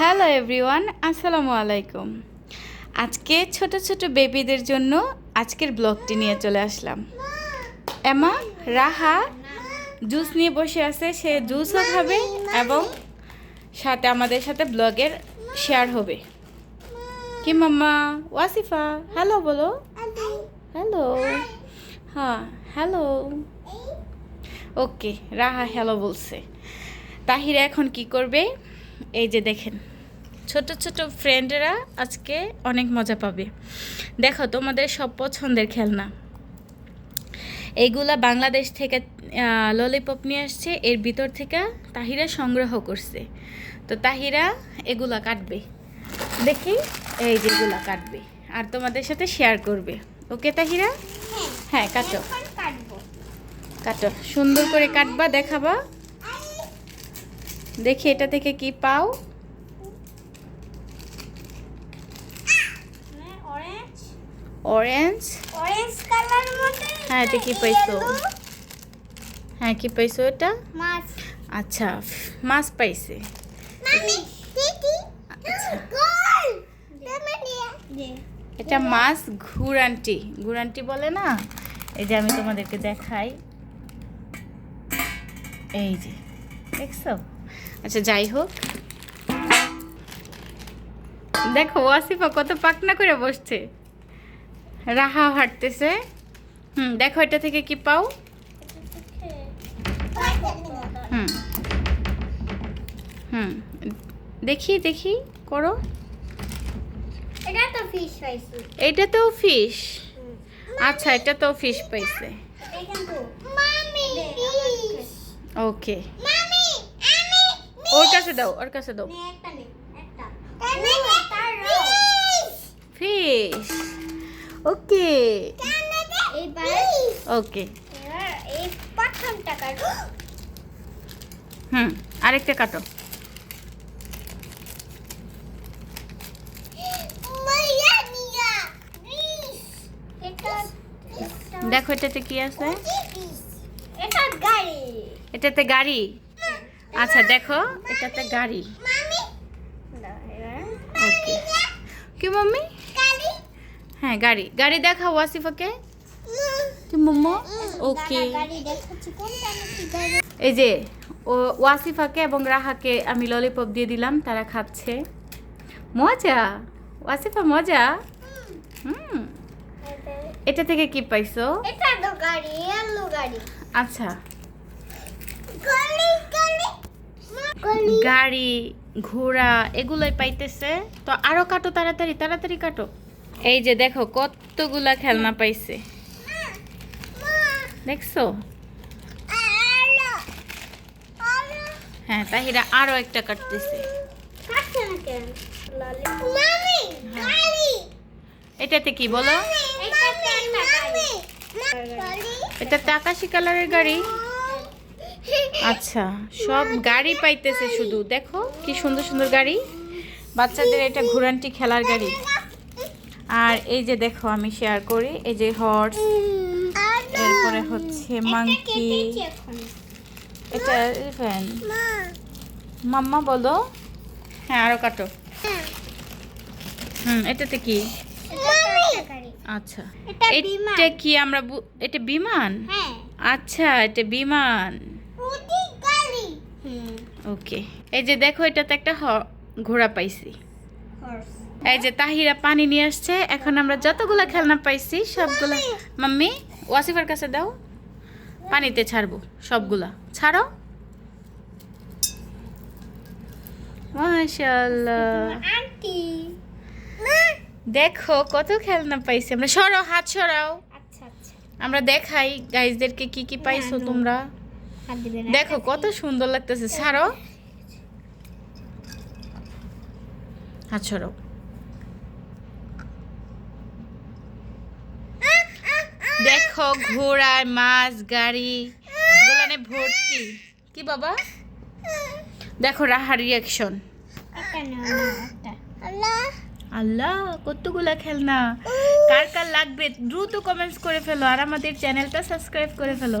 Hello everyone, আসসালামু আলাইকুম। আজকে ছোট ছোট বেবিদের জন্য আজকের ব্লগটি নিয়ে চলে আসলাম। এমা, রাহা জুস নিয়ে বসে আছে, সে জুসও খাবে এবং সাথে আমাদের সাথে ব্লগের শেয়ার হবে। কি মাম্মা? ওয়াসিফা, হ্যালো বলো। হ্যালো। হ্যাঁ হ্যালো। ওকে, রাহা হ্যালো বলছে। তাহিরা এখন কি করবে? এই যে দেখেন ছোট ছোট ফ্রেন্ডরা আজকে অনেক মজা পাবে। দেখো তোমাদের সব পছন্দের খেলনা। এইগুলা বাংলাদেশ থেকে ললিপপ নিয়ে আসছে এর ভিতর থেকে তাহিরা সংগ্রহ করছে। তো তাহিরা এগুলা কাটবে। দেখি এই যেগুলা কাটবে। আর তোমাদের সাথে শেয়ার করবে। ওকে তাহিরা? হ্যাঁ কাটো। কাটো। সুন্দর করে কাটবা দেখাবা। দেখি এটা থেকে কি পাও? অরেঞ্জ অরেঞ্জ অরেঞ্জ কালার মধ্যে হ্যাঁ এটা কি পাইছো? হ্যাঁ কি পাইছো এটা? মাছ। আচ্ছা মাছ পাইছে। আচ্ছা। এটা মাছ ঘুরান্টি। ঘুরান্টি বলে না? এই যে আমি তোমাদেরকে দেখাই। এই যে দেখছ? আচ্ছা যাই হোক। দেখো ওয়াসিফা কত পাকনা করে বসছে। রাহা হাঁটতেছে। হুম দেখো এটা থেকে কি পাও? হুম। হুম দেখি দেখি করো। এটা তো ফিশ পাইছি। এইটা তো ফিশ আচ্ছা এটা তো ফিশ পাইছে। এখান তো মামি ফিশ ওকে ওর কাছে দাও ওর কাছে দাও। ফিশ ওকে। ওকে। হুম আরেকটা কাটো। দেখো এটাতে কি আছে? এটাতে গাড়ি। আচ্ছা দেখো এটাতে গাড়ি। ওকে। কি মাম্মি? হ্যাঁ গাড়ি। গাড়ি দেখা ওয়াসিফাকে। কি মোমো ওকে। এই যে ও ওয়াসিফাকে এবং রাহাকে আমি ললিপপ দিয়ে দিলাম তারা খাচ্ছে। মজা! ওয়াসিফা মজা! হুম। এটা থেকে কি পাইছো? এটা তো গাড়ি এলো গাড়ি। আচ্ছা গাড়ি গাড়ি গাড়ি ঘোড়া এগুলোই পাইতেছে। তো আরও কাটো তাড়াতাড়ি তাড়াতাড়ি কাটো। এই যে দেখো কতগুলা খেলনা পাইছে। দেখছ? হ্যাঁ তাহিরা আরও একটা কাটতেছে। এটাতে কি বলো? এটাতে আকাশি কালারের গাড়ি। আচ্ছা সব গাড়ি পাইতেছে শুধু। দেখো কি সুন্দর সুন্দর গাড়ি। বাচ্চাদের এটা ঘুরানটি খেলার গাড়ি। আর এই যে দেখো আমি শেয়ার করি এই যে হর্স এরপরে হচ্ছে মাংকি এটা এলিফ্যান্ট মাম্মা বলো। হ্যাঁ আরও কাটো। হুম এটাতে কি? আচ্ছা। এটা কি আমরা এটা বিমান? হ্যাঁ। আচ্ছা এটা বিমান। ওকে এই যে দেখো এটাতে একটা ঘোড়া পাইছি। এই যে তাহিরা পানি নিয়ে আসছে। এখন আমরা যতগুলো খেলনা পাইছি সবগুলা মাম্মি ওয়াসিফার কাছে দাও। পানিতে ছাড়বো সবগুলা। ছাড়ো। দেখো কত খেলনা পাইছি। আমরা সরাও হাত সরাও। আচ্ছা আচ্ছা। আমরা দেখাই গাইজদেরকে কি কি পাইছো তোমরা? দেখো কত সুন্দর লাগতেছে ছাড়ো। হাত দেখো ঘোড়ায় মাছ গাড়ি গোলানে ভর্তি। কি বাবা? দেখো রাহার রিয়াকশন আল্লাহ কতগুলা খেলনা। কার কার লাগবে দ্রুত কমেন্টস করে ফেলো আর আমাদের চ্যানেলটা সাবস্ক্রাইব করে ফেলো।